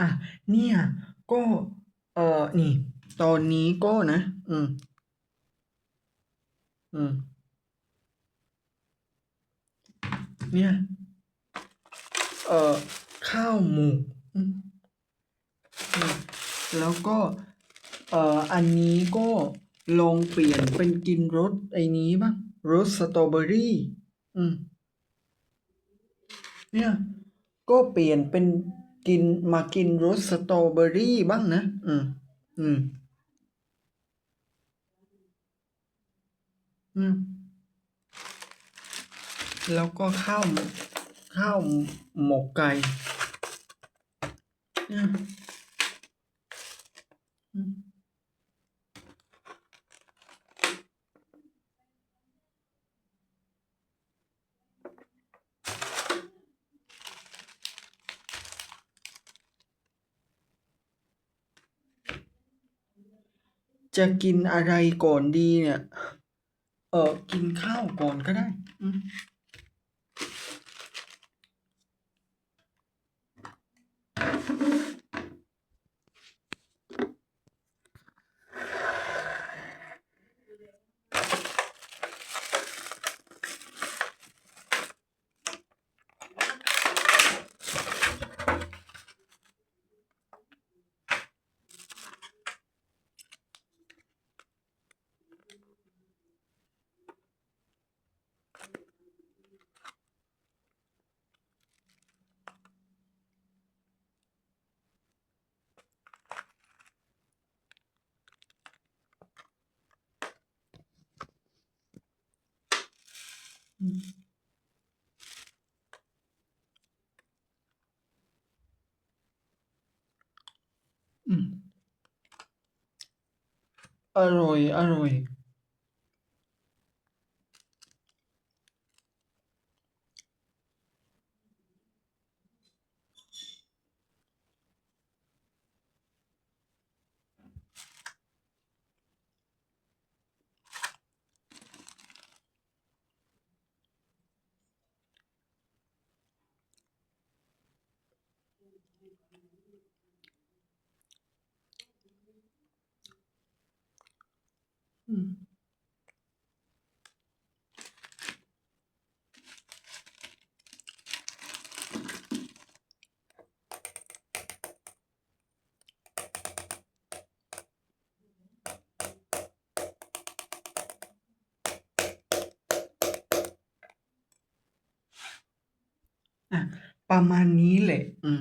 อะเนี่ยก็ เออนี่ ตอนนี้ก็นะ อืม อืม เนี่ย เออข้าวหมกอืมอืมแล้วก็ เอ่อ อันนี้ก็ลองเปลี่ยนเป็นกินรสไอ้นี้บ้างรสสตรอเบอรี่ อืม เนี่ย ก็เปลี่ยนเป็น กินมากินรสสตรอเบอรี่บ้างนะ อืม อืม อืม แล้วก็ข้าว ข้าวหมกไก่อืมอืม จะกินอะไรก่อนดีเนี่ย เออกินข้าวก่อนก็ได้ อืม อืมอืมอร่อยอร่ อืมอะประมาณนี้แหละ อืม